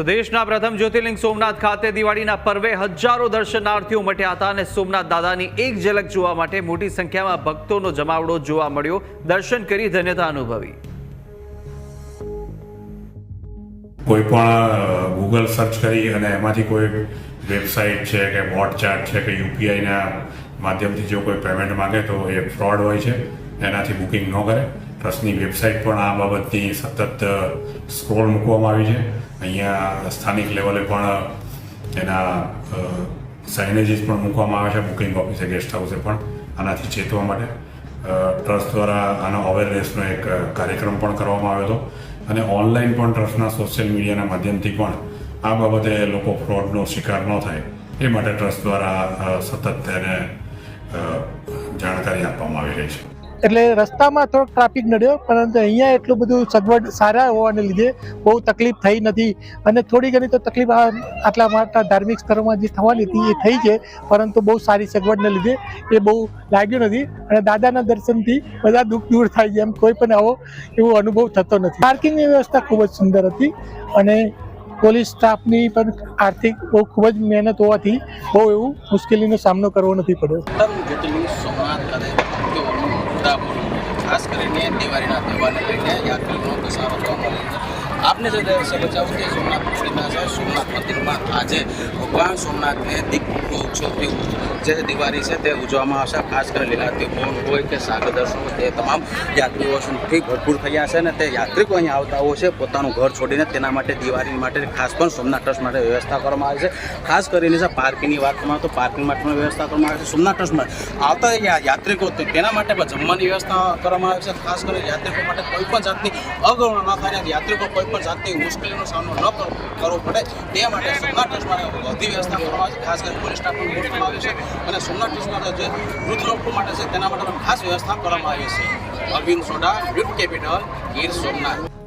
તો દેશના પ્રથમ જ્યોતિર્લિંગ સોમનાથ ખાતે દિવાળીના પર્વે હજારો દર્શનાર્થીઓ ઉમટ્યા હતા અને સોમનાથ દાદાની એક ઝલક જોવા માટે મોટી સંખ્યામાં ભક્તોનો જમાવડો જોવા મળ્યો. દર્શન કરી ધન્યતા અનુભવી. કોઈ પણ ગૂગલ સર્ચ કરી અને એમાંથી કોઈ વેબસાઇટ છે કે વોટ ચાર્ટ છે કે યુપીઆઈના માધ્યમથી જો કોઈ પેમેન્ટ માંગે તો એ ફ્રોડ હોય છે. એનાથી બુકિંગ ન કરે. ટ્રસ્ટની વેબસાઇટ પણ આ બાબતની સતત સ્ક્રોલ મૂકવામાં આવી છે. અહીંયા સ્થાનિક લેવલે પણ, એના સાઇનેજીસ પણ મૂકવામાં આવે છે બુકિંગ ઓફિસે ગેસ્ટ હાઉસે પણ, આનાથી ચેતવા માટે. ટ્રસ્ટ દ્વારા આનો અવેરનેસનો એક કાર્યક્રમ પણ કરવામાં આવ્યો હતો. અને ઓનલાઈન પણ ટ્રસ્ટના સોશિયલ મીડિયાના માધ્યમથી પણ આ બાબતે લોકો ફ્રોડનો શિકાર ન થાય. એ માટે ટ્રસ્ટ દ્વારા સતત તેને જાણકારી આપવામાં આવી રહી છે. એટલે રસ્તામાં થોડોક ટ્રાફિક નડ્યો, પરંતુ અહીંયા એટલું બધું સગવડ સારા હોવાને લીધે બહુ તકલીફ થઈ નથી. અને થોડી ઘણી તો તકલીફ આ આટલા મોટા ધાર્મિક સ્થળોમાં જે થવાની હતી એ થઈ છે, પરંતુ બહુ સારી સગવડને લીધે એ બહુ લાગ્યું નથી. અને દાદાના દર્શનથી બધા દુઃખ દૂર થાય છે, એમ કોઈ પણ આવો એવો અનુભવ થતો નથી. પાર્કિંગની વ્યવસ્થા ખૂબ જ સુંદર હતી અને પોલીસ સ્ટાફની પણ આર્થિક બહુ ખૂબ જ મહેનત હોવાથી બહુ એવું મુશ્કેલીનો સામનો કરવો નથી પડ્યો ઉત્તમ જ્યોતિર્લિંગ સોમનાથ ખાતે ભક્તોનું ઉડાપૂર ખાસ કરીને દિવાળીના તહેવારને લઈને યાત્રીઓનો ઘસારો જોવા મળે છે આપને જે બચાવું તે સોમનાથ પ્રતિમા છે, સોમનાથ મંદિરમાં આજે ભગવાન સોમનાથને દીપ ઉત્સવથી જે દિવાળી છે, તે ઉજવવામાં આવશે. ખાસ કરીને લીલાતી પવન હોય કે સાગર દર્શન હોય, તે તમામ યાત્રીઓથી ભરપૂર થયા છે અને તે યાત્રિકો અહીં આવતા હોય છે, પોતાનું ઘર છોડીને તેના માટે, દિવાળી માટે ખાસ પણ સોમનાથ ટ્રસ્ટ માટે વ્યવસ્થા કરવામાં આવે છે. ખાસ કરીને છે પાર્કિંગની વાત કરવામાં તો પાર્કિંગ માટે પણ વ્યવસ્થા કરવામાં આવે છે. સોમનાથ ટ્રસ્ટમાં આવતા યાત્રિકો તેના માટે પણ જમવાની વ્યવસ્થા કરવામાં આવે છે. ખાસ કરીને યાત્રિકો માટે કોઈ પણ જાતની અગવડ ન થાય. યાત્રિકો કોઈ પણ જાતની મુશ્કેલીનો સામનો ન કરવો પડે. તે માટે સોમનાથ ટ્રસ્ટમાં બધી વ્યવસ્થા કરવામાં આવે છે, ખાસ કરીને પોલીસ સ્ટાફ પણ ગોઠવવામાં આવે છે. અને સોમનાથ ટ્રસ્ટમાં જે વૃદ્ધ લોકો માટે છે, તેના માટે પણ ખાસ વ્યવસ્થા કરવામાં આવી છે. Arvind Soda youth capital, Gir Somnath.